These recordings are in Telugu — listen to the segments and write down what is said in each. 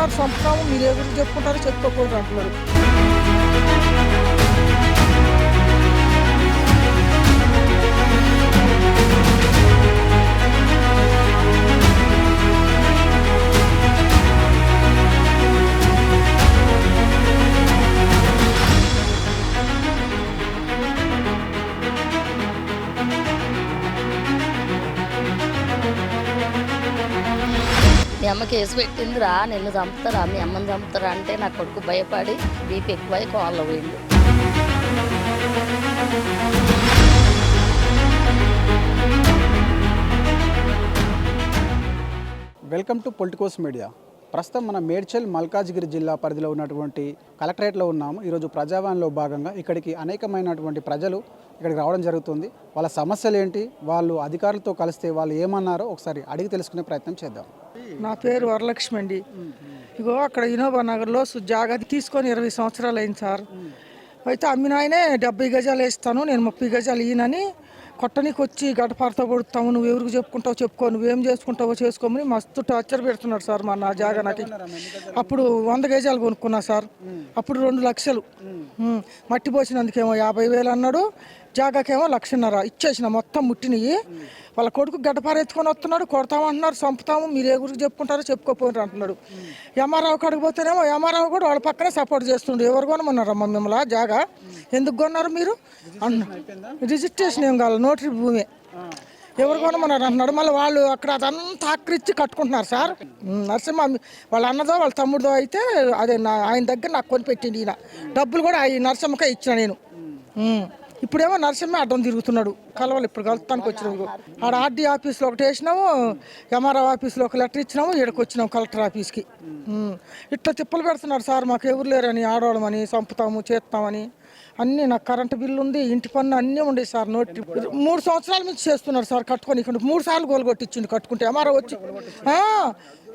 కొడతామంటున్నారు చంపుతాము మీరు ఎదురు చెప్పుకుంటారు చెప్పుకోకూడదు అంటున్నారు. అమ్మ కేసు పెట్టిందిరా నిన్ను చంపుతారా మీ అమ్మని చంపుతారా అంటే నా కొడుకు భయపడి బీపీ ఎక్కువై కోళ్ళ పోయిండు. Welcome to Politicos media. ప్రస్తుతం మన మేడ్చల్ మల్కాజ్గిరి జిల్లా పరిధిలో ఉన్నటువంటి కలెక్టరేట్లో ఉన్నాము. ఈరోజు ప్రజావాణిలో భాగంగా ఇక్కడికి అనేకమైనటువంటి ప్రజలు ఇక్కడికి రావడం జరుగుతుంది. వాళ్ళ సమస్యలు ఏంటి వాళ్ళు అధికారులతో కలిస్తే వాళ్ళు ఏమన్నారో ఒకసారి అడిగి తెలుసుకునే ప్రయత్నం చేద్దాం. నా పేరు వరలక్ష్మి అండి. ఇగో అక్కడ ఇనోబా నగర్లో సు- జాగా తీసుకొని ఇరవై సంవత్సరాలు అయింది సార్ అయితే అమ్మిన ఆయనే డెబ్బై గజాలు వేస్తాను నేను ముప్పై గజాలు ఈయనని కొట్టనికి వచ్చి గడపారతో కొడుతాము నువ్వు ఎవరికి చెప్పుకుంటావు చెప్పుకో నువ్వేం చేసుకుంటావో చేసుకోమని మస్తు టార్చర్ పెడుతున్నాడు సార్ మా నా జాగా నాకు అప్పుడు వంద గజాలు కొనుక్కున్నా సార్. అప్పుడు రెండు లక్షలు. మట్టి పోసినందుకేమో యాభై వేలు అన్నాడు. జాగాకేమో లక్షన్నర ఇచ్చేసిన మొత్తం ముట్టినవి వాళ్ళ కొడుకు గడ్డపార ఎత్తుకొని వస్తున్నాడు కొడతామంటున్నారు చంపుతాము మీరు ఏ గురికి చెప్పుకుంటారో చెప్పుకోపోయినారు అంటున్నాడు. యమారావు కాడికి పోతేనేమో యమారావు కూడా వాళ్ళ పక్కనే సపోర్ట్ చేస్తుండు. ఎవరు కొనమన్నారమ్మా మిమ్మల్ని జాగా? ఎందుకు కొన్నారు మీరు? అన్న రిజిస్ట్రేషన్ ఏం కావాలి? నోటరీ భూమి. ఎవరు కొనమన్నారు అంటున్నాడు. మళ్ళీ వాళ్ళు అక్కడ అదంతా ఆక్రిచ్చి కట్టుకుంటున్నారు సార్. నరసింహ వాళ్ళ అన్నదో వాళ్ళ తమ్ముడుదో అయితే అదే నా ఆయన దగ్గర నాకు కొనిపెట్టింది ఈయన. డబ్బులు కూడా ఈ నరసింహకే ఇచ్చిన నేను. ఇప్పుడేమో నరసింహ అడ్డం తిరుగుతున్నాడు. కలవాలి ఇప్పుడు కలుస్తానికి వచ్చినాము ఆడ ఆర్డీ ఆఫీస్లో ఒకటి వేసినాము ఎంఆర్ఓ ఆఫీస్లో ఒక లెటర్ ఇచ్చినాము ఇక్కడికి వచ్చినాము కలెక్టర్ ఆఫీస్కి. ఇట్లా తిప్పలు పెడుతున్నారు సార్ మాకు ఎవరు లేరని ఆడవాళ్ళమని చంపుతాము చేస్తామని. అన్నీ నాకు కరెంటు బిల్లు ఉంది ఇంటి పన్ను అన్నీ ఉండే సార్ నోటి మూడు సంవత్సరాల నుంచి చేస్తున్నారు సార్ కట్టుకొని. ఇక్కడ మూడు సార్లు గోలుగొట్టించిండు కట్టుకుంటే. ఎంఆర్ఓ వచ్చి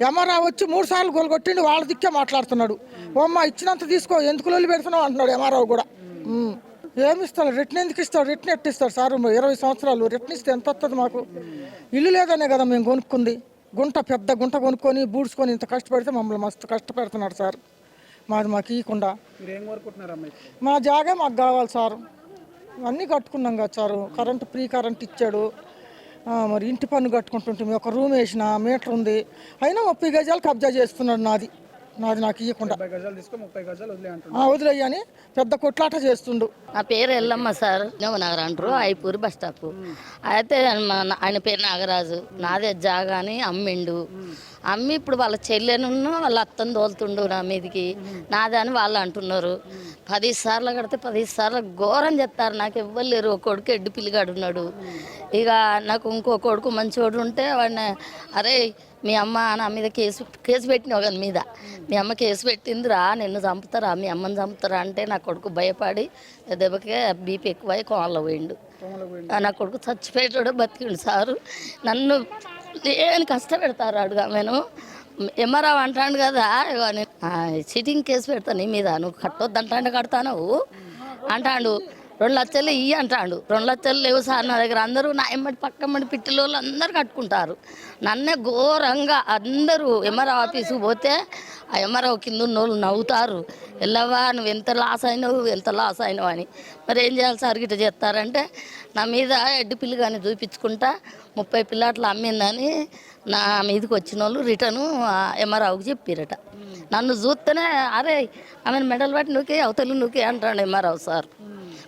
ఎంఆర్ఓ వచ్చి మూడు సార్లు గోలుగొట్టిండు వాళ్ళ దిక్కే మాట్లాడుతున్నాడు. ఓమ్మ ఇచ్చినంత తీసుకో ఎందుకు లొల్లి పెడుతున్నావు అంటున్నాడు ఎంఆర్ఓ కూడా. ఏమి ఇస్తాడు రిటర్న్ ఎందుకు ఇస్తాడు? రిటర్న్ ఎట్టు ఇస్తాడు? సార్ ఇరవై సంవత్సరాలు రిటర్న్ ఇస్తే ఎంత వస్తుంది మాకు? ఇల్లు లేదనే కదా మేము కొనుక్కుంది. గుంట పెద్ద గుంట కొనుక్కొని బూడ్చుకొని ఇంత కష్టపడితే మమ్మల్ని మస్తు కష్టపెడుతున్నాడు సార్. మాది మాకు ఇవ్వకుండా మా జాగా మాకు కావాలి సార్. అన్నీ కట్టుకున్నాం కదా సార్. కరెంటు ఫ్రీ కరెంట్ ఇచ్చాడు. మరి ఇంటి పన్ను కట్టుకుంటుంటే ఒక రూమ్ వేసిన మీటర్ ఉంది. అయినా ముప్పై గజాలు కబ్జా చేస్తున్నాడు నాది. నాది నాకు ఇవ్వకుండా వదిలేయని పెద్ద కొట్లాట చేస్తుండు. నా పేరు ఎల్లమ్మ సార్ నగర్ అంటారు ఐపూర్ బస్ స్టాప్. అయితే మా నా- ఆయన పేరు నాగరాజు. నాదే జాగా అని అమ్మిండు. అమ్మి ఇప్పుడు వాళ్ళ చెల్లెనున్న వాళ్ళ అత్తని తోలుతుండు నా మీదికి. నాదే అని వాళ్ళు అంటున్నారు. పది సార్లు కడితే పది సార్లు ఘోరం చెప్తారు. నాకు ఇవ్వలేరు ఒక కొడుకు ఎడ్డు పిల్లిగాడు ఉన్నాడు. ఇక నాకు ఇంకో కొడుకు మంచోడు ఉంటే వాడిని అరే మీ అమ్మ నా మీద కేసు కేసు పెట్టినావు కదా మీద. మీ అమ్మ కేసు పెట్టిందిరా నిన్ను చంపుతారా మీ అమ్మని చంపుతారా అంటే నా కొడుకు భయపడి దెబ్బకే బీపీ ఎక్కువై కోళ్ళ పోయిండు. నా కొడుకు చచ్చిపోయేటోడు బతికిండు సారు. నన్ను లేని కష్టపెడతారు అడుగు ఆమెను ఎమ్మరావు అంటాడు కదా నేను, ఆ, చీటింగ్ కేసు పెడతాను నీ మీద నువ్వు కట్టొద్దు అంటాడు కడతాను అంటాడు రెండు లక్షలు ఇయ్యి అంటాడు. రెండు లక్షలు లేవు సార్ నా దగ్గర. అందరూ నా ఎమ్మటి పక్కమ్మటి పిట్టల వాళ్ళు అందరూ కట్టుకుంటారు. నన్నే ఘోరంగా అందరూ ఎంఆర్ఓ ఆఫీసుకు పోతే ఆ ఎంఆర్ఓ కింద ఉన్న వాళ్ళు నవ్వుతారు. వెళ్ళవా నువ్వు ఎంత లాస్ అయినావు ఎంత లాస్ అయినావు అని. మరి ఏం చేయాలి సార్ గిట్ట చేస్తారంటే నా మీద ఎడ్డు పిల్లి కానీ చూపించుకుంటా ముప్పై పిల్లాట్లు అమ్మిందని నా మీదకి వచ్చిన వాళ్ళు రిటర్ను ఎంఆర్ఓకి చెప్పిరట. నన్ను చూస్తేనే అరే ఆమెను మెడల్ పట్టి నువ్వుకే అవతలు నువ్వుకే అంటాడు ఎంఆర్ఓ సార్.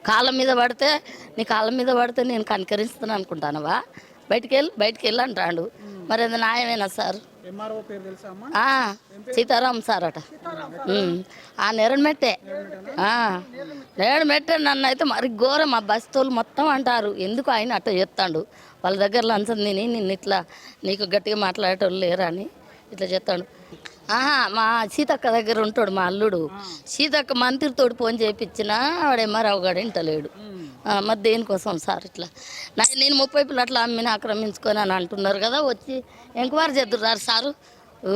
కాళ్ళ మీద పడితే నీ కాళ్ళ మీద పడితే నేను కనికరిస్తాను అనుకుంటానవా? బయటికి వెళ్ళి బయటికి వెళ్ళి అంటాడు మరి అది న్యాయమేనా సార్? ఆ, సీతారాం సార్ అట. ఆ నెరడు మెట్టే. ఆ, నెరడు మెట్టే నన్ను అయితే మరి ఘోరం. మా బస్తోళ్ళు మొత్తం అంటారు. ఎందుకు ఆయన అట్ట చేస్తాడు వాళ్ళ దగ్గర లంచం తిని నిన్ను ఇట్లా నీకు గట్టిగా మాట్లాడేటోళ్ళు లేరని ఇట్లా చెప్తాడు. ఆహా మా సీతక్క దగ్గర ఉంటాడు మా అల్లుడు. సీతక్క మంత్రితోటి ఫోన్ చేయించిన వాడు ఎంఆర్ఆవు గాడు ఇంటలేడు మరి దేనికోసం సార్ ఇట్లా? నేను ముప్పై పిల్లట్లు అమ్మిన ఆక్రమించుకొని అని అంటున్నారు కదా వచ్చి ఎంక్వైరీ చేద్దురు సారు.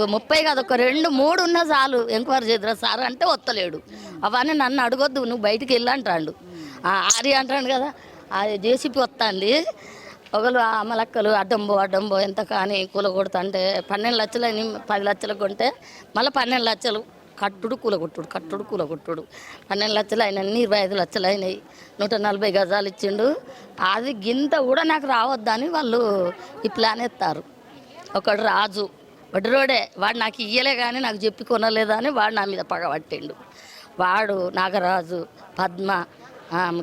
ముప్పై కాదు ఒక రెండు మూడు ఉన్నా చాలు ఎంక్వైరీ చేద్దురా సార్ అంటే వత్తలేడు అవన్నీ నన్ను అడగొద్దు నువ్వు బయటికి వెళ్ళి అంటాడు. ఆ, ఆరి అంటాడు కదా ఆ జేసీపీ వస్తుంది. ఒకరు అమలక్కలు అడ్డంబో అడ్డంబో ఎంత కానీ కూలగొడుతుంటే పన్నెండు లక్షలు అని పది లక్షలు కొంటే మళ్ళీ పన్నెండు లక్షలు కట్టుడు కూలగొట్టుడు కట్టుడు కూలగొట్టుడు. పన్నెండు లక్షలు అయినాయి ఇరవై ఐదు లక్షలు అయినాయి. నూట నలభై గజాలు ఇచ్చిండు. అది గింత కూడా నాకు రావద్దని వాళ్ళు ఈ ప్లాన్ ఎత్తారు. ఒకడు రాజు వడ్రోడే వాడు నాకు ఇయ్యలే కానీ నాకు చెప్పి కొనలేదా అని వాడు నా మీద పగబట్టిండు వాడు నాగరాజు పద్మ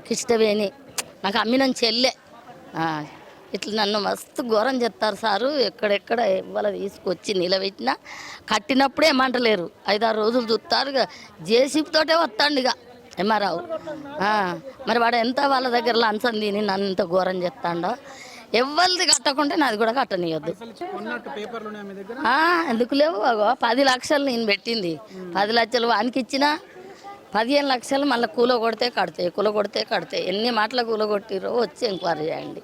కృష్ణవేణి నాకు అమ్మిన చెల్లె. ఇట్లా నన్ను మస్తు ఘోరం చెప్తారు సారు. ఎక్కడెక్కడ ఇవాళ తీసుకొచ్చి నిలబెట్టినా కట్టినప్పుడే ఏమంటలేరు ఐదారు రోజులు చూస్తారు ఇక. జేసీబీతోటే వస్తాండు ఇక. ఎమ్మారావు మరి వాడు ఎంత వాళ్ళ దగ్గర లంచం తిని నన్ను ఇంత ఘోరం చెప్తాడో ఎవరిది కట్టకుంటే నాది కూడా కట్టనియొద్దు. ఎందుకు లేవు? బాగో పది లక్షలు నేను పెట్టింది. పది లక్షలు వానికి ఇచ్చిన పదిహేను లక్షలు మళ్ళీ కూల కొడితే కడతాయి కూల కొడితే కడతాయి. ఎన్ని మాటలు కూల కొట్టిరో వచ్చి ఎంక్వైరీ చేయండి.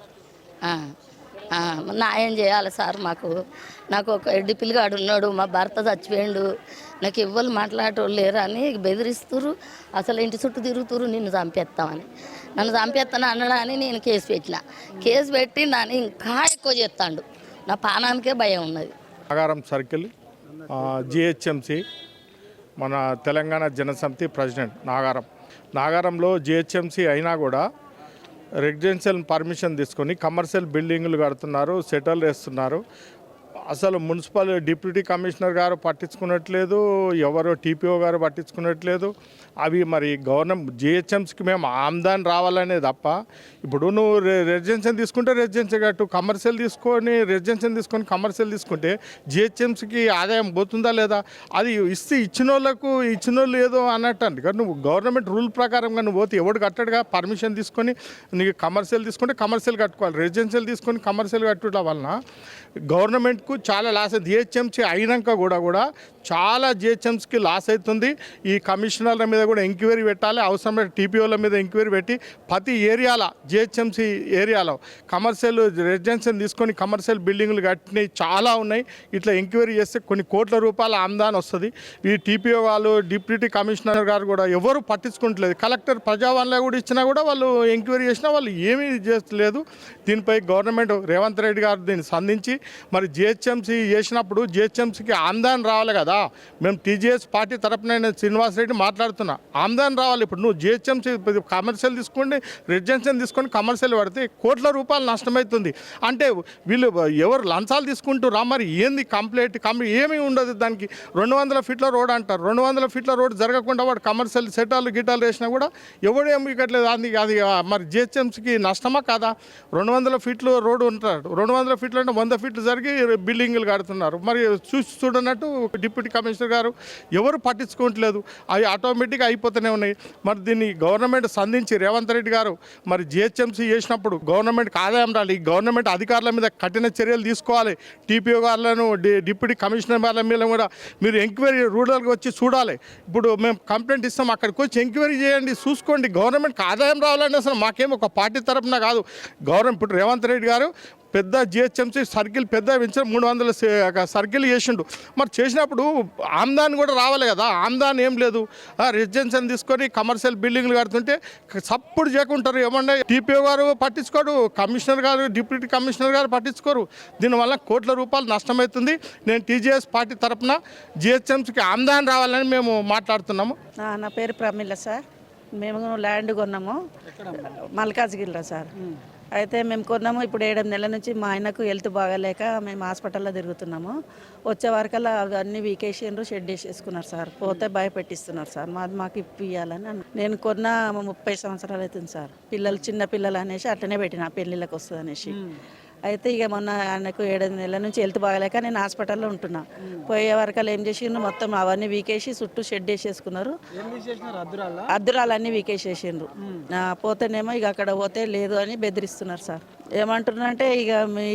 న్యాయం చేయాలి సార్ మాకు. నాకు ఒక ఎడ్డి పిల్లగాడు ఉన్నాడు మా భర్త చచ్చిపోయాడు. నాకు ఎవ్వరు మాట్లాడేటోళ్ళు లేరు అని బెదిరిస్తురు అసలు ఇంటి చుట్టూ తిరుగుతురు నిన్ను చంపేస్తామని. నన్ను చంపేస్తాను అన్నడాని నేను కేసు పెట్టిన. కేసు పెట్టి నన్ను ఇంకా ఎక్కువ చేస్తాడు. నా పానానికే భయం ఉన్నది. నాగారం సర్కిల్ జిహెచ్ఎంసి మన తెలంగాణ జనసమితి ప్రెసిడెంట్ నాగారం. నాగారంలో జిహెచ్ఎంసి అయినా కూడా రెసిడెన్షియల్ పర్మిషన్ తీసుకొని కమర్షియల్ బిల్డింగులు కడుతున్నారు సెటిల్ వేస్తున్నారు అసలు మున్సిపల్ డిప్యూటీ కమిషనర్ గారు పట్టించుకున్నట్లేదు ఎవరో టీపీఓ గారు పట్టించుకున్నట్లేదు. అవి మరి గవర్నమెంట్ జిహెచ్ఎంస్కి మేము ఆమ్దాన్ రావాలనే తప్ప ఇప్పుడు నువ్వు రెసిడెన్షియల్ తీసుకుంటే రెసిడెన్షియల్ కట్టు కమర్షియల్ తీసుకొని రెసిడెన్షియల్ తీసుకొని కమర్షియల్ తీసుకుంటే జిహెచ్ఎంస్కి ఆదాయం పోతుందా లేదా? అది ఇస్తే ఇచ్చిన వాళ్ళకు ఇచ్చిన వాళ్ళు ఏదో అన్నట్టు అండి కానీ నువ్వు గవర్నమెంట్ రూల్ ప్రకారంగా నువ్వు పోతే ఎవడు కట్టడుగా? పర్మిషన్ తీసుకొని నీకు కమర్షియల్ తీసుకుంటే కమర్షియల్ కట్టుకోవాలి. రెసిడెన్షియల్ తీసుకొని కమర్షియల్ కట్టడం వలన గవర్నమెంట్కు చాలా లాస్ జిహెచ్ఎంసీ అయినాక కూడా కూడా చాలా జిహెచ్ఎంసీకి లాస్ అవుతుంది. ఈ కమిషనర్ల మీద కూడా ఎంక్వైరీ పెట్టాలి. అవసరమైన టీపీఓల మీద ఎంక్వైరీ పెట్టి ప్రతి ఏరియాలో జిహెచ్ఎంసీ ఏరియాలో కమర్షియల్ రెసిడెన్షియల్ తీసుకొని కమర్షియల్ బిల్డింగ్లు కట్టినవి చాలా ఉన్నాయి. ఇట్లా ఎంక్వైరీ చేస్తే కొన్ని కోట్ల రూపాయల ఆమ్దాన్ వస్తుంది. ఈ టీపీఓ వాళ్ళు డిప్యూటీ కమిషనర్ గారు కూడా ఎవరు పట్టించుకుంటలేదు. కలెక్టర్ ప్రజావాణిలో కూడా ఇచ్చినా కూడా వాళ్ళు ఎంక్వైరీ చేసినా వాళ్ళు ఏమీ చేస్తలేదు. దీనిపై గవర్నమెంట్ రేవంత్ రెడ్డి గారు దీన్ని సంధించి మరి జిహెచ్ఎంసీ చేసినప్పుడు జిహెచ్ఎంసీకి ఆమ్దాన్ రావాలి కదా. మేము టీజీఎస్ పార్టీ తరపున నేను శ్రీనివాస్ రెడ్డి మాట్లాడుతున్నా. ఆమ్దాన్ రావాలి. ఇప్పుడు నువ్వు జిహెచ్ఎంసీ కమర్షియల్ తీసుకోండి రెసిడెన్షియల్ తీసుకొని కమర్షియల్ పడితే కోట్ల రూపాయలు నష్టమవుతుంది అంటే వీళ్ళు ఎవరు లంచాలు తీసుకుంటురా మరి? ఏంది కంప్లైంట్ కంప్లీ ఏమీ ఉండదు దానికి. రెండు వందల ఫీట్ల రోడ్ అంటారు. రెండు వందల ఫీట్ల రోడ్ జరగకుండా వాడు కమర్షియల్ సెటాలు గిటాలు వేసినా కూడా ఎవడు ఏమి ఇవ్వట్లేదు. అది అది మరి జిహెచ్ఎంసీకి నష్టమా కాదా? రెండు వందల ఫీట్లు రోడ్డు ఉంటాడు. రెండు వందల ఫీట్లు అంటే వంద ఫీట్లు జరిగి బిల్డింగ్లు కడుతున్నారు. మరి చూసి చూడనట్టు డిప్యూటీ కమిషనర్ గారు ఎవరు పట్టించుకోవట్లేదు. అవి ఆటోమేటిక్గా అయిపోతూనే ఉన్నాయి. మరి దీన్ని గవర్నమెంట్ సంధించి రేవంత్ రెడ్డి గారు మరి జిహెచ్ఎంసీ చేసినప్పుడు గవర్నమెంట్కి ఆదాయం రాలి ఈ గవర్నమెంట్ అధికారుల మీద కఠిన చర్యలు తీసుకోవాలి. టీపీఓ గారులను డి- డిప్యూటీ కమిషనర్ వాళ్ళ మీద కూడా మీరు ఎంక్వైరీ రూరల్కి వచ్చి చూడాలి. ఇప్పుడు మేము కంప్లైంట్ ఇస్తాం అక్కడికి వచ్చి ఎంక్వైరీ చేయండి చూసుకోండి. గవర్నమెంట్కి ఆదాయం రావాలంటే అసలు మాకేం ఒక పార్టీ తరపున కాదు. గవర్నమెంట్ ఇప్పుడు రేవంత్ రెడ్డి గారు పెద్ద జిహెచ్ఎంసీ సర్కిల్ పెద్ద పెంచారు మూడు వందల సర్కిల్ చేసిండు. మరి చేసినప్పుడు ఆమ్దాన్ కూడా రావాలి కదా ఆమ్దాన్ ఏం లేదు. రెసిడెన్షియల్ తీసుకొని కమర్షియల్ బిల్డింగ్లు కడుతుంటే సప్పుడు చేయకుంటారు. ఏమన్నా టీపీఓ గారు పట్టించుకోడు కమిషనర్ గారు డిప్యూటీ కమిషనర్ గారు పట్టించుకోరు. దీనివల్ల కోట్ల రూపాయలు నష్టమవుతుంది. నేను టీజీఎస్ పార్టీ తరపున జిహెచ్ఎంసీకి ఆమ్దాన్ రావాలని మేము మాట్లాడుతున్నాము. నా నా పేరు ప్రమిళ సార్. మేము ల్యాండ్ కొన్నాము. మల్కాజ్గిరిలో సార్. అయితే మేము కొన్నాము. ఇప్పుడు ఏడు నెలల నుంచి మా ఆయనకు హెల్త్ బాగాలేక మేము హాస్పిటల్లో తిరుగుతున్నాము. వచ్చే వరకల్లా అవన్నీ వీకేషన్లు షెడ్ వేసేసుకున్నారు సార్. పోతే భయపెట్టిస్తున్నారు సార్. మాది మాకు ఇప్పియాలని నేను కొన్న ముప్పై సంవత్సరాలు అవుతుంది సార్. పిల్లలు చిన్న పిల్లలు అనేసి అట్లనే పెట్టిన పెళ్ళిళ్ళకి వస్తుంది అనేసి అయితే ఇక మొన్న ఆయనకు ఏడు నెలల నుంచి హెల్త్ బాగలేక నేను హాస్పిటల్లో ఉంటున్నా. పోయే వరకల్లా ఏం చేసిండ్రు? మొత్తం అవన్నీ వీకేసి చుట్టూ షెడ్ వేసేసుకున్నారు. అద్దురాలన్నీ వీకేసేసిండ్రు. పోతేనేమో ఇక అక్కడ పోతే లేదు అని బెదిరిస్తున్నారు సార్. ఏమంటున్నారంటే ఇక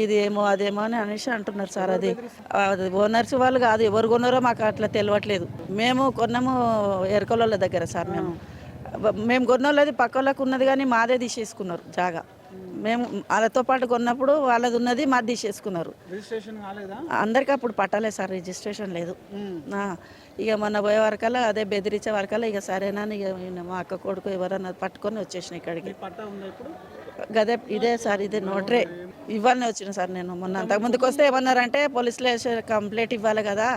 ఇది ఏమో అదేమో అని అనేసి అంటున్నారు సార్ అది. అది ఓనర్స్ వాళ్ళు కాదు ఎవరు కొన్నారో మాకు అట్లా తెలియట్లేదు మేము కొన్నాము ఎరకొల దగ్గర సార్ మేము. మేము కొన్నోళ్ళది పక్క వాళ్ళకు ఉన్నది కానీ మాదే తీసేసుకున్నారు జాగా. మేము వాళ్ళతో పాటు కొన్నప్పుడు వాళ్ళది ఉన్నది మాది తీసేసుకున్నారు. అందరికీ అప్పుడు పట్టలేదు సార్ రిజిస్ట్రేషన్ లేదు. ఇక మొన్న పోయే వరకల్లా అదే బెదిరించే వరకల్లా ఇక సరేనా ఇక మా అక్క కొడుకు ఎవరన్నా పట్టుకొని వచ్చేసిన ఇక్కడికి. పట్టా ఉందా ఇప్పుడు? గదే ఇదే సార్ ఇదే నోటరే. ఇవ్వాలని వచ్చిన సార్ నేను. మొన్న అంతకు ముందుకు వస్తే ఏమన్నారంటే పోలీసులు వేసే కంప్లైంట్ ఇవ్వాలి కదా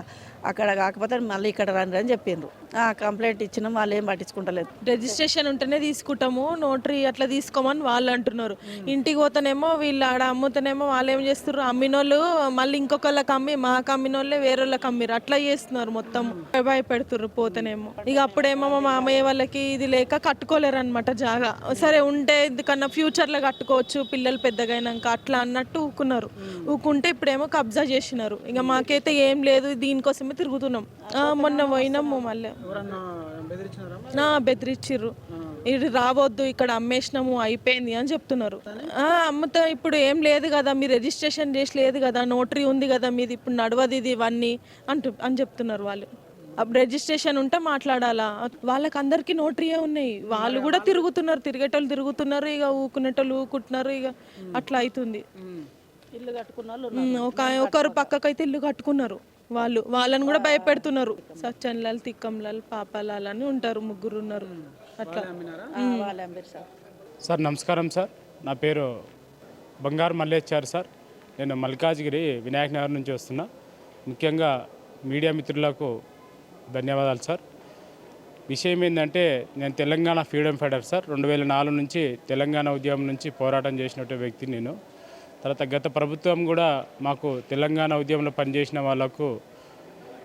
అక్కడ కాకపోతే మళ్ళీ ఇక్కడ రండి అని చెప్పిండ్రు. ఆ కంప్లైంట్ ఇచ్చినాం వాళ్ళు ఏం పట్టించుకుంటలేదు. రిజిస్ట్రేషన్ ఉంటేనే తీసుకుంటాము నోటరీ అట్లా తీసుకోమని వాళ్ళు అంటున్నారు. ఇంటికి పోతేనేమో వీళ్ళు ఆడ అమ్ముతానేమో వాళ్ళు ఏం చేస్తున్నారు అమ్మినోళ్ళు మళ్ళీ ఇంకొకళ్ళకి అమ్మి మాకు అమ్మినోళ్ళే వేరేళ్ళకి అమ్మిరు అట్లా చేస్తున్నారు మొత్తం. భయపెడుతున్నారు పోతేనేమో. ఇక అప్పుడేమో మా మామయ్య వాళ్ళకి ఇది లేక కట్టుకోలేరు అనమాట జాగా. సరే ఉంటే ఎందుకన్నా ఫ్యూచర్లో కట్టుకోవచ్చు పిల్లలు పెద్దగా అయినాక అట్లా అన్నట్టు ఊకున్నారు. ఊకుంటే ఇప్పుడేమో కబ్జా చేసినారు. ఇక మాకైతే ఏం లేదు దీనికోసమే తిరుగుతున్నాం. మొన్న పోయినాము మళ్ళీ. నా బెదిరించిర్రు ఇది రావద్దు ఇక్కడ అమ్మేసినాము అయిపోయింది అని చెప్తున్నారు. ఆ, అమ్ముతా ఇప్పుడు ఏం లేదు కదా మీరు రిజిస్ట్రేషన్ చేసి లేదు కదా నోటరీ ఉంది కదా మీది ఇప్పుడు నడవదు ఇది ఇవన్నీ అంటూ అని చెప్తున్నారు వాళ్ళు. రిజిస్ట్రేషన్ ఉంటే మాట్లాడాలా? వాళ్ళకి అందరికీ నోటరీయే ఉన్నాయి. వాళ్ళు కూడా తిరుగుతున్నారు తిరిగేటోళ్ళు తిరుగుతున్నారు ఇక ఊకునేటోళ్ళు ఊకుంటున్నారు ఇక అట్లా అవుతుంది ఇల్లు కట్టుకున్న వాళ్ళు ఉమ్, ఒక ఒకరు పక్కకైతే ఇల్లు కట్టుకున్నారు. వాళ్ళు వాళ్ళని కూడా భయపెడుతున్నారు. సచ్చన్లాల్ తిక్కంలాల్ పాపాలాల్ అని ఉంటారు ముగ్గురు ఉన్నారు. అట్లా. సార్. సార్ నమస్కారం సార్. నా పేరు బంగారు మల్లేశ్చారి సార్. నేను మల్కాజ్గిరి వినాయక నగర్ నుంచి వస్తున్నా. ముఖ్యంగా మీడియా మిత్రులకు ధన్యవాదాలు సార్. విషయం ఏంటంటే నేను తెలంగాణ ఫ్రీడమ్ ఫైటర్ సార్. రెండు వేల నాలుగు నుంచి తెలంగాణ ఉద్యమం నుంచి పోరాటం చేసినట్టు వ్యక్తి నేను. తర్వాత గత ప్రభుత్వం కూడా మాకు తెలంగాణ ఉద్యమంలో పనిచేసిన వాళ్ళకు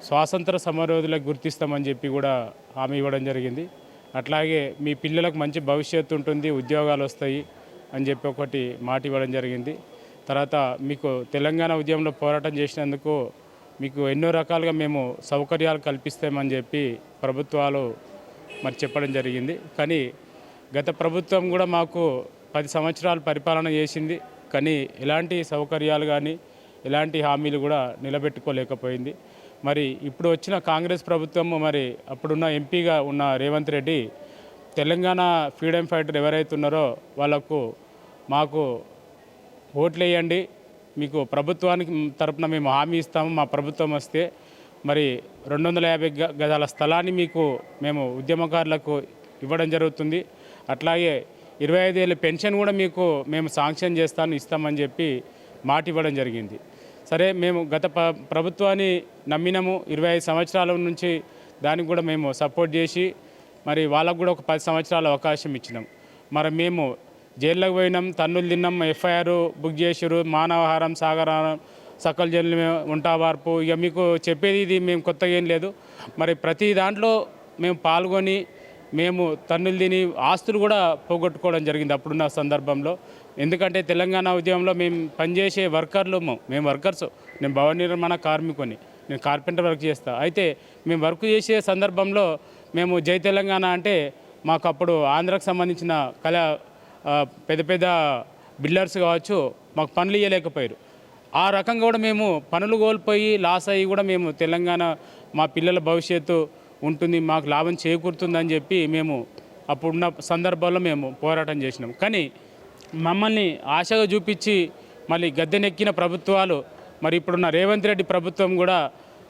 స్వాతంత్ర సమరోధులకు గుర్తిస్తామని చెప్పి కూడా హామీ ఇవ్వడం జరిగింది. అట్లాగే మీ పిల్లలకు మంచి భవిష్యత్తు ఉంటుంది ఉద్యోగాలు వస్తాయి అని చెప్పి ఒకటి మాట ఇవ్వడం జరిగింది. తర్వాత మీకు తెలంగాణ ఉద్యమంలో పోరాటం చేసినందుకు మీకు ఎన్నో రకాలుగా మేము సౌకర్యాలు కల్పిస్తామని చెప్పి ప్రభుత్వాలు మరి చెప్పడం జరిగింది. కానీ గత ప్రభుత్వం కూడా మాకు పది సంవత్సరాలు పరిపాలన చేసింది. కానీ ఎలాంటి సౌకర్యాలు కానీ ఎలాంటి హామీలు కూడా నిలబెట్టుకోలేకపోయింది. మరి ఇప్పుడు వచ్చిన కాంగ్రెస్ ప్రభుత్వము మరి అప్పుడున్న ఎంపీగా ఉన్న రేవంత్ రెడ్డి తెలంగాణ ఫ్రీడమ్ ఫైటర్ ఎవరైతే ఉన్నారో వాళ్ళకు మాకు ఓట్లు వేయండి మీకు ప్రభుత్వానికి తరపున మేము హామీ ఇస్తాము మా ప్రభుత్వం వస్తే మరి రెండు వందల యాభై గ- గజాల స్థలాన్ని మీకు మేము ఉద్యమకారులకు ఇవ్వడం జరుగుతుంది. అట్లాగే ఇరవై ఐదేళ్ళ పెన్షన్ కూడా మీకు మేము శాంక్షన్ చేస్తాను ఇస్తామని చెప్పి మాట ఇవ్వడం జరిగింది. సరే మేము గత ప్రభుత్వాన్ని నమ్మినము. ఇరవై ఐదు సంవత్సరాల నుంచి దానికి కూడా మేము సపోర్ట్ చేసి మరి వాళ్ళకు కూడా ఒక పది సంవత్సరాల అవకాశం ఇచ్చినాం. మరి మేము జైల్లోకి పోయినాం తన్నులు తిన్నాం ఎఫ్ఐఆర్ బుక్ చేసారు మానవహారం సాగరారం సకల జైలు ఉంటా వార్పు. ఇక మీకు చెప్పేది ఇది మేము కొత్తగా ఏం లేదు. మరి ప్రతి దాంట్లో మేము పాల్గొని మేము తన్నులు తిని ఆస్తులు కూడా పోగొట్టుకోవడం జరిగింది అప్పుడున్న సందర్భంలో. ఎందుకంటే తెలంగాణ ఉద్యమంలో మేము పనిచేసే వర్కర్లు మేము వర్కర్స్ నేను భవన నిర్మాణ కార్మికుని నేను కార్పెంటర్ వర్క్ చేస్తా. అయితే మేము వర్క్ చేసే సందర్భంలో మేము జై తెలంగాణ అంటే మాకు అప్పుడు ఆంధ్రాకు సంబంధించిన కళ పెద్ద పెద్ద బిల్డర్స్ కావచ్చు మాకు పనులు ఇవ్వలేకపోయారు ఆ రకంగా కూడా మేము పనులు కోల్పోయి లాస్ అయ్యి కూడా మేము తెలంగాణ మా పిల్లల భవిష్యత్తు ఉంటుంది మాకు లాభం చేకూరుతుందని చెప్పి మేము అప్పుడున్న సందర్భాల్లో మేము పోరాటం చేసినాం. కానీ మమ్మల్ని ఆశగా చూపించి మళ్ళీ గద్దెనెక్కిన ప్రభుత్వాలు మరి ఇప్పుడున్న రేవంత్ రెడ్డి ప్రభుత్వం కూడా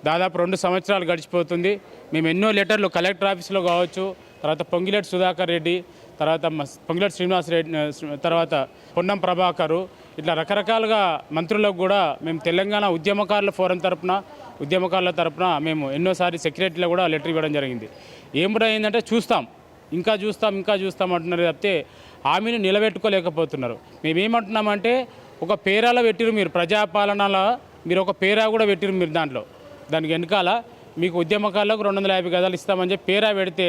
దాదాపు రెండు సంవత్సరాలు గడిచిపోతుంది. మేము ఎన్నో లెటర్లు కలెక్టర్ ఆఫీస్లో కావచ్చు తర్వాత పొంగిలేటి సుధాకర్ రెడ్డి తర్వాత మ- పొంగిలేటి శ్రీనివాస్ రెడ్డి తర్వాత పొన్నం ప్రభాకరు ఇట్లా రకరకాలుగా మంత్రులకు కూడా మేము తెలంగాణ ఉద్యమకారుల ఫోరం తరపున ఉద్యమకారుల తరపున మేము ఎన్నోసారి సెక్రటరీలో కూడా లెటర్ ఇవ్వడం జరిగింది. ఏం కూడా చూస్తాం ఇంకా చూస్తాం ఇంకా చూస్తాం అంటున్నారు తప్పితే హామీని నిలబెట్టుకోలేకపోతున్నారు. మేమేమంటున్నామంటే ఒక పేరాలో పెట్టిరు మీరు ప్రజాపాలనలో మీరు ఒక పేరా కూడా పెట్టిరు మీరు దాంట్లో. దానికి వెనకాల మీకు ఉద్యమకాలకు రెండు వందల యాభై గదాలు ఇస్తామని చెప్పి పేరా పెడితే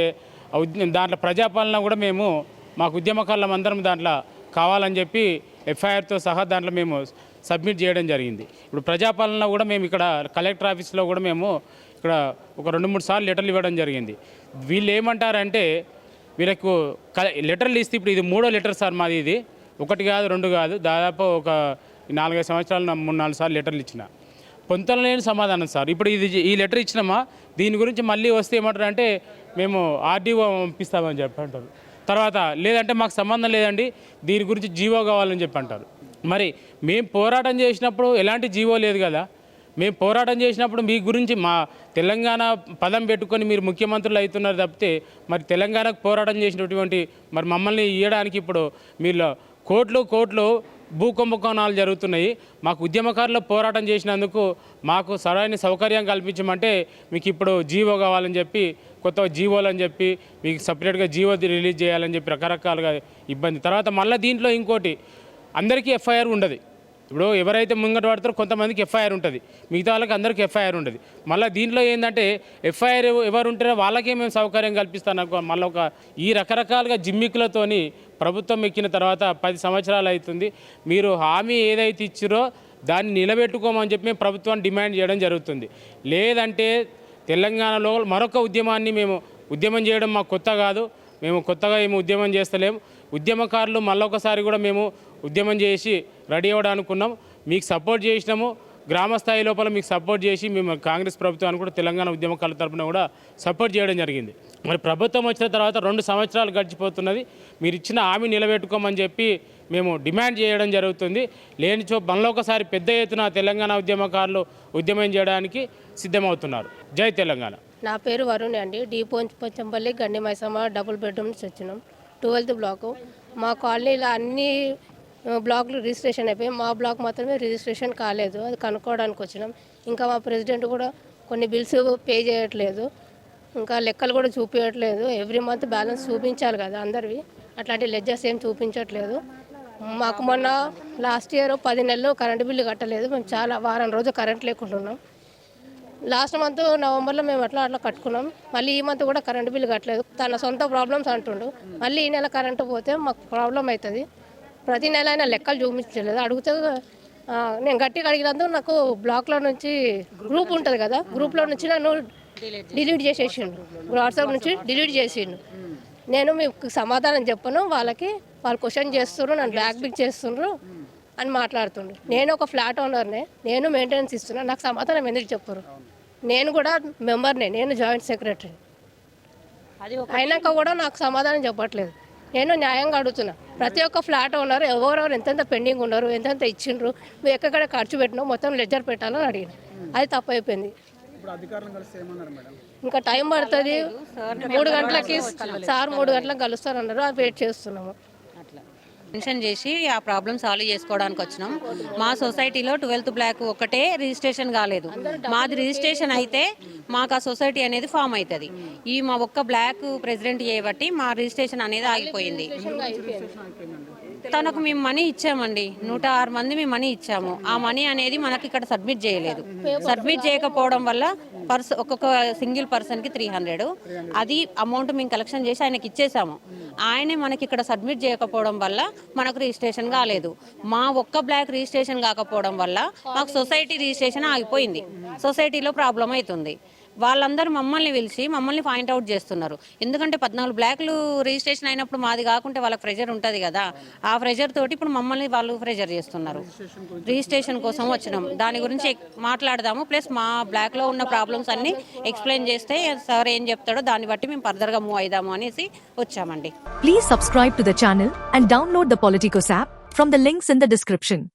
దాంట్లో ప్రజాపాలన కూడా మేము మాకు ఉద్యమకాలం అందరం దాంట్లో కావాలని చెప్పి ఎఫ్ఐఆర్తో సహా దాంట్లో మేము సబ్మిట్ చేయడం జరిగింది. ఇప్పుడు ప్రజాపాలన కూడా మేము ఇక్కడ కలెక్టర్ ఆఫీస్లో కూడా మేము ఇక్కడ ఒక రెండు మూడు సార్లు లెటర్లు ఇవ్వడం జరిగింది. వీళ్ళు ఏమంటారంటే వీళ్ళకు క- లెటర్లు ఇస్తే ఇప్పుడు ఇది మూడో లెటర్ సార్ మాది ఇది. ఒకటి కాదు రెండు కాదు. దాదాపు ఒక నాలుగైదు సంవత్సరాలు మూడు నాలుగు సార్లు లెటర్లు ఇచ్చిన. పొంతన లేని సమాధానం సార్. ఇప్పుడు ఇది ఈ లెటర్ ఇచ్చినామా? దీని గురించి మళ్ళీ వస్తే ఏమంటారు అంటే మేము ఆర్డీఓ పంపిస్తామని చెప్పి అంటారు తర్వాత లేదంటే మాకు సంబంధం లేదండి దీని గురించి జీవో కావాలని చెప్పి అంటారు మరి మేము పోరాటం చేసినప్పుడు ఎలాంటి జీవో లేదు కదా. మేము పోరాటం చేసినప్పుడు మీ గురించి మా తెలంగాణ పదం పెట్టుకొని మీరు ముఖ్యమంత్రులు అవుతున్నారు తప్పితే మరి తెలంగాణకు పోరాటం చేసినటువంటి మరి మమ్మల్ని ఇవ్వడానికి ఇప్పుడు మీరు కోట్లు కోట్లు భూ కుంభకోణాలు జరుగుతున్నాయి. మాకు ఉద్యమకారులు పోరాటం చేసినందుకు మాకు సరైన సౌకర్యం కల్పించమంటే మీకు ఇప్పుడు జీవో కావాలని చెప్పి కొత్త జీవోలు అని చెప్పి మీకు సపరేట్గా జీవో రిలీజ్ చేయాలని చెప్పి రకరకాలుగా ఇబ్బంది. తర్వాత మళ్ళీ దీంట్లో ఇంకోటి అందరికీ ఎఫ్ఐఆర్ ఉండదు. ఇప్పుడు ఎవరైతే ముంగట పడతారో కొంతమందికి ఎఫ్ఐఆర్ ఉంటుంది. మిగతా వాళ్ళకి అందరికీ ఎఫ్ఐఆర్ ఉంటుంది మళ్ళీ దీంట్లో ఏంటంటే ఎఫ్ఐఆర్ ఎవరు ఉంటారో వాళ్ళకే మేము సౌకర్యం కల్పిస్తాను అనుకో మళ్ళీ ఒక ఈ రకరకాలుగా జిమ్మికులతోని ప్రభుత్వం ఎక్కిన తర్వాత పది సంవత్సరాలు అవుతుంది మీరు హామీ ఏదైతే ఇచ్చారో దాన్ని నిలబెట్టుకోమని చెప్పి మేము ప్రభుత్వాన్ని డిమాండ్ చేయడం జరుగుతుంది. లేదంటే తెలంగాణలో మరొక ఉద్యమాన్ని మేము ఉద్యమం చేయడం మాకు కొత్త కాదు. మేము కొత్తగా ఏమి ఉద్యమం చేస్తలేము. ఉద్యమకారులు మళ్ళొకసారి కూడా మేము ఉద్యమం చేసి రెడీ అవ్వడానుకున్నాం. మీకు సపోర్ట్ చేసినాము. గ్రామ స్థాయి లోపల మీకు సపోర్ట్ చేసి మేము కాంగ్రెస్ ప్రభుత్వాన్ని కూడా తెలంగాణ ఉద్యమకాల తరఫున కూడా సపోర్ట్ చేయడం జరిగింది. మరి ప్రభుత్వం వచ్చిన తర్వాత రెండు సంవత్సరాలు గడిచిపోతున్నది. మీరు ఇచ్చిన హామీ నిలబెట్టుకోమని చెప్పి మేము డిమాండ్ చేయడం జరుగుతుంది. లేనిచో మనలో ఒకసారి పెద్ద ఎత్తున తెలంగాణ ఉద్యమకారులు ఉద్యమం చేయడానికి సిద్ధమవుతున్నారు. జై తెలంగాణ. నా పేరు వరుణ్ అండి. D Pochampalli Gandi Maisamma double bedrooms వచ్చినాం. Twelfth block. మా కాలనీలో అన్ని బ్లాక్లు రిజిస్ట్రేషన్ అయిపోయి మా బ్లాక్ మాత్రమే రిజిస్ట్రేషన్ కాలేదు. అది కనుక్కోవడానికి వచ్చినాం. ఇంకా మా ప్రెసిడెంట్ కూడా కొన్ని బిల్స్ పే చేయట్లేదు. ఇంకా లెక్కలు కూడా చూపించట్లేదు. ఎవ్రీ మంత్ బ్యాలెన్స్ చూపించాలి కదా అందరివి. అట్లాంటి లెడ్జర్స్ ఏం చూపించట్లేదు. మాకు మొన్న లాస్ట్ ఇయర్ పది నెలలు కరెంటు బిల్లు కట్టలేదు. మేము చాలా వారం రోజు కరెంట్ లేకుండా ఉన్నాం. లాస్ట్ మంత్ నవంబర్లో మేము అట్లా అట్లా కట్టుకున్నాం. మళ్ళీ ఈ మంత్ కూడా కరెంటు బిల్లు కట్టలేదు. తన సొంత ప్రాబ్లమ్స్ అంటుండు. మళ్ళీ ఈ నెల కరెంటు పోతే మాకు ప్రాబ్లం అవుతుంది. ప్రతి నెల అయినా లెక్కలు చూపించలేదు అడిగితే ఆ, నేను గట్టిగా అడిగినందుకు నాకు బ్లాక్లో నుంచి గ్రూప్ ఉంటుంది కదా గ్రూప్లో నుంచి నన్ను డిలీట్ చేసేసిండు. వాట్సాప్ నుంచి డిలీట్ చేసిండు. నేను మీకు సమాధానం చెప్పను వాళ్ళకి వాళ్ళు క్వశ్చన్ చేస్తున్నారు నన్ను బ్యాక్ బిక్ చేస్తున్నారు అని మాట్లాడుతుండు. నేను ఒక ఫ్లాట్ ఓనర్నే నేను మెయింటెనెన్స్ ఇస్తున్నా నాకు సమాధానం ఎందుకు చెప్పరు? నేను కూడా మెంబర్నే నేను జాయింట్ సెక్రటరీ. అయినాక కూడా నాకు సమాధానం చెప్పట్లేదు. నేను న్యాయంగా అడుగుతున్నా. ప్రతి ఒక్క ఫ్లాట్ ఓనర్ ఎవరెవరు ఎంతెంత పెండింగ్ ఉన్నారు ఎంతెంత ఇచ్చిండ్రు నువ్వు ఎక్కడ ఖర్చు పెట్టినావు మొత్తం లెడ్జర్ పెట్టాలని అడిగిన. అది తప్పు అయిపోయింది ఇంకా టైం పడుతుంది. మూడు గంటలకి సార్ మూడు గంటలకు కలుస్తారన్నారు. అది వెయిట్ చేస్తున్నాము. మెన్షన్ చేసి ఆ ప్రాబ్లం సాల్వ్ చేసుకోవడానికి వచ్చినాం. మా సొసైటీలో ట్వెల్త్ బ్లాక్ ఒకటే రిజిస్ట్రేషన్ కాలేదు. మాది రిజిస్ట్రేషన్ అయితే మాకు ఆ సొసైటీ అనేది ఫామ్ అవుతుంది. ఈ మా ఒక్క బ్లాక్ ప్రెసిడెంట్ చేయబట్టి మా రిజిస్ట్రేషన్ అనేది ఆగిపోయింది. తనకు మేము మనీ ఇచ్చామండి. నూట ఆరు మంది మేము మనీ ఇచ్చాము. ఆ మనీ అనేది మనకి ఇక్కడ సబ్మిట్ చేయలేదు. సబ్మిట్ చేయకపోవడం వల్ల పర్స్ ఒక్కొక్క సింగిల్ పర్సన్కి త్రీ హండ్రెడ్. అది అమౌంట్ మేము కలెక్షన్ చేసి ఆయనకి ఇచ్చేసాము. ఆయనే మనకి ఇక్కడ సబ్మిట్ చేయకపోవడం వల్ల మనకు రిజిస్ట్రేషన్ కాలేదు. మా ఒక్క బ్లాక్ రిజిస్ట్రేషన్ కాకపోవడం వల్ల మాకు సొసైటీ రిజిస్ట్రేషన్ ఆగిపోయింది. సొసైటీలో ప్రాబ్లం అవుతుంది. వాళ్ళందరూ మమ్మల్ని పిలిచి మమ్మల్ని పాయింట్ అవుట్ చేస్తున్నారు. ఎందుకంటే పద్నాలుగు బ్లాక్లు రిజిస్ట్రేషన్ అయినప్పుడు మాది కాకుంటే వాళ్ళకి ప్రెజర్ ఉంటుంది కదా. ఆ ప్రెజర్ తోటి ఇప్పుడు మమ్మల్ని వాళ్ళు ప్రెజర్ చేస్తున్నారు. రిజిస్ట్రేషన్ కోసం వచ్చినాం. దాని గురించి మాట్లాడదాము. ప్లస్ మా బ్లాక్లో ఉన్న ప్రాబ్లమ్స్ అన్నీ ఎక్స్ప్లెయిన్ చేస్తే సార్ ఏం చెప్తాడో దాన్ని బట్టి మేము ఫర్దర్గా మూవ్ అయిదాము అనేసి వచ్చామండి. Please subscribe to the channel and download the Politicos app from the links in the description